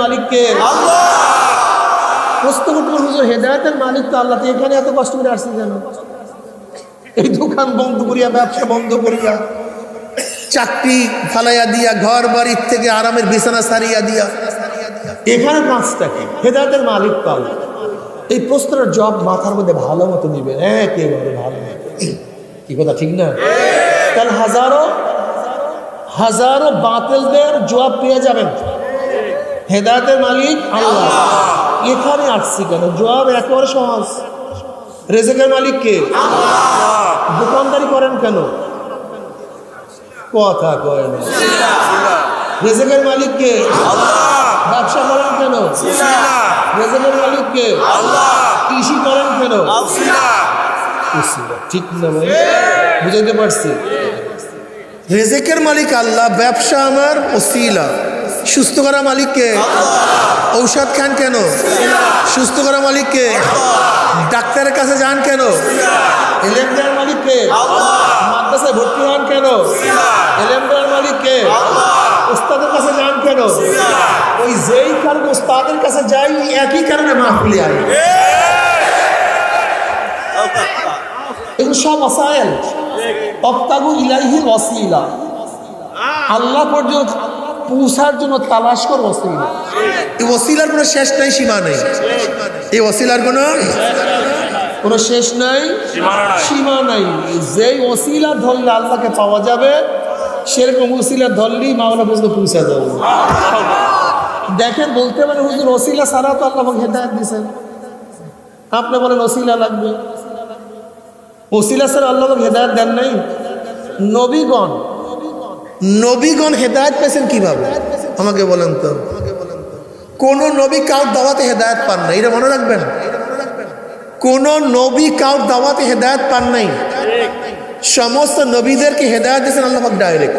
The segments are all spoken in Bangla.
মালিককে? প্রশ্ন করতে হুজুর হেদায়তের মালিক তো আল্লাহ এখানে এত কষ্ট করে আসছে কেন? এই দোকান বন্ধ করিয়া ব্যবসা বন্ধ করিয়া চাকরি ফালাইয়া দিয়া ঘর বাড়ির থেকে আরামের বিছানা সারিয়া দিয়া। এখানে কাজটা কি? হেদায়তের মালিক তো আল্লাহ। এই প্রশ্নের জব মাথার মধ্যে ভালো মতো নিবেন। একেবারে ভালো? মতো। কি কথা ঠিক না? তাহলে হাজারো হাজারো বাতিলদের জবাব পেয়ে যাবেন। হেদায়তের মালিক আল্লাহ। এখানে আসছি কেন? জবাব একেবারে সহজ। রেজেকের মালিক কে? দোকানদারি করেন কেন? কথা কয় না। রেজেকের মালিক কে? ব্যবসা করেন কেন? রেজেকের মালিক কে? কৃষি করেন কেন? ঠিক না ভাই? বুঝাইতে পারছি। রেজেকের মালিক আল্লাহ ব্যবসা আমার ওসিলা। সুস্থ করা মালিককে? ঔষধ খান কেন? সুস্থ করা মালিককে? ডাক্তারের কাছে যান কেন? এলেম দেওয়ার মালিককে? মাদ্রাসায় ভর্তি হন কেন? এলেম দেওয়ার মালিককে? ওস্তাদের কাছে যান কেন? ওই যেই কারণে ওস্তাদের কাছে যাই, একই কারণে মাহফিলে আই। এগুলো সব অসায়েল অক্তাগু ইলাইহি ওয়াসিলা। আল্লাহ পর্যন্ত পৌঁছার জন্য তালাশ কর ওসিলা এই ওসিলার কোনো শেষ নাই সীমা নেই। এই ওসিলার কোনো কোনো শেষ নাই সীমা নাই। যেই ওসিলা ধরলে আল্লাহকে পাওয়া যাবে সেরকম ওসিলা ধরলেই মাওলা পর্যন্ত পৌঁছা যাবে দেখেন বলতে পারে হুজুর ওসিলা সারা তো আল্লাহ হেদায়ত দিয়েছেন। আপনি বলেন ওসিলা লাগবে। ওসিলা স্যার আল্লাহ হেদায়ত দেন নাই। নবীগণ নবীগণ হেদায়ত পেয়েছেন কীভাবে? আমাকে বলেন তো। কোন নবী কাউর দাওয়াতে হেদায়ত পান নাই, এটা মনে রাখবেন? কোন নবী কাউর দাওয়াতে হেদায়ত পান নাই? সমস্ত নবীদেরকে হেদায়ত দিয়েছেন আল্লাহ ডাইরেক্ট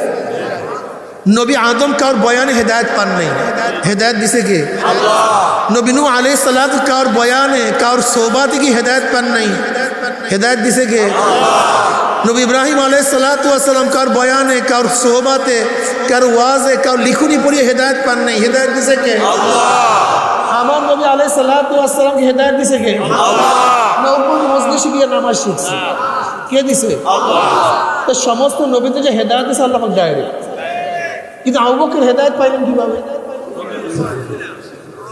নবী আদম কাউর বয়ানে হেদায়ত পান নাই। হেদায়ত দিছে কে? নবী নু আলাই সালাত কাউর বয়ানে, কাউর সোবাতে কি হেদায়ত পান নাই? হেদায়ত দিছে কে? নবী ইব্রাহিম আলাই সালাতাম কার বয়ানে কার সোহবাতে কার ওয়াজে কার লিখুনি পড়িয়ে হেদায়ত পান নাই? হেদায়ত দিছে কে? আমার নবী আলাই সালাতামকে হেদায়ত দিছে কে? নৌপুর মজলিসে গিয়ে নামাজ শিখছে। কে দিছে? তো সমস্ত নবীতে যে হেদায়ত দিছে আল্লাহ ডাইরেক্ট কিন্তু আবু হেদায়ত পাইলেন কীভাবে?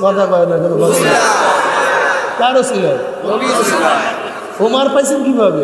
কথা কয় না কেন না। কারও ছিল? ওমার পাইছেন কীভাবে?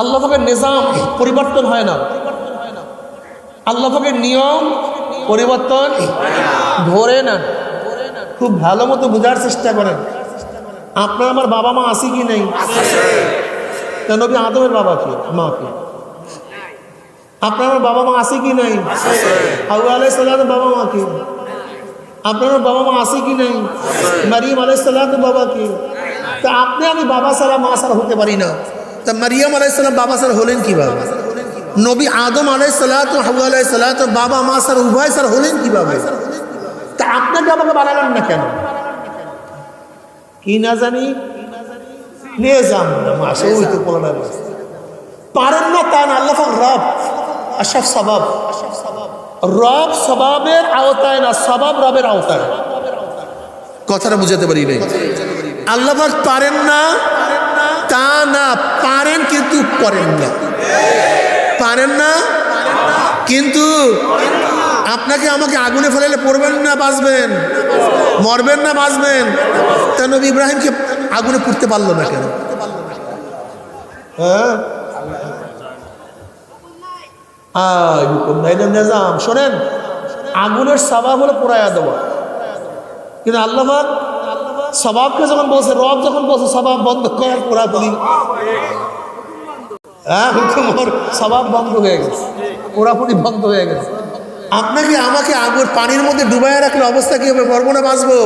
আল্লাহ পাকের নিজাম পরিবর্তন হয় না। আল্লাহ পাকের নিয়ম পরিবর্তন ধরে না খুব ভালো মতো বোঝার চেষ্টা করেন। আপনার আমার বাবা মা আছে কি নেই? তা নবী আদমের বাবা কে? মা কে? আপনার আমার বাবা মা আছে কি নাই? আবু বাবা মা কে? আপনার বাবা মা আছে কি নাই? মারিয়াম আলাইসালামের বাবা কে? তা আপনি আমি বাবা সারা মা সারা হতে পারি না। তা মারিয়াম আলাই সাল্লাম বাবা স্যার হলেন কীভাবে? নবী আদম আলাই সাল্লাত হাবু আলাই সাল্লাত বাবা, মা স্যার, উভয় স্যার হলেন কীভাবে? তা আপনাকে আমাকে বানালেন না কেন? কি না জানি? নিয়ে যান না মাসে ওই তো পারেন না তা না, আল্লাহ রব আশাফ সবাব। রব সবাবের আওতায় না, সবাব রবের আওতায়। কথাটা বুঝাতে পারি নাই। আল্লাহ পারেন না করেন না। পারেন না? কিন্তু আপনাকে আমাকে আগুনে ফেলালে পড়বেন না, বাঁচবেন। মরবেন না, বাঁচবেন। তা নবী ইব্রাহিমকে আগুনে পুড়তে পারল না কেন? হ্যাঁ? নিজাম। শোনেন, আগুনের স্বভাব হলো পোড়ায়া দেওয়া। কিন্তু আল্লাহবাদ স্বভাবকে যখন বলছে, রব যখন বলছে, স্বভাব বন্ধ কর, পোড়া পুরি হ্যাঁ? হুকুম ওর স্বভাব বন্ধ হয়ে গেছে। পোড়াপুরি বন্ধ হয়ে গেছে। আপনাকে আমাকে আগুর পানির মধ্যে ডুবাইয়া রাখলে অবস্থা কি হবে? পারব না বাঁচবো?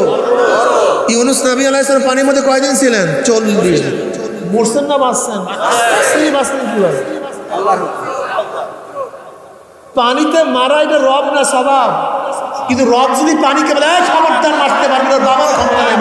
ইউনুস নবী আলাইসালাম পানির মধ্যে কয়দিন ছিলেন? চল্লিশ মরছেন না বাঁচছেন। বাঁচছেন কীভাবে? পানিতে মারা এটা রব না স্বভাব। কিন্তু রব যদি পানিকে বলে "এই, খবরদার মারতে পারবে না বাবার ক্ষমতা নেই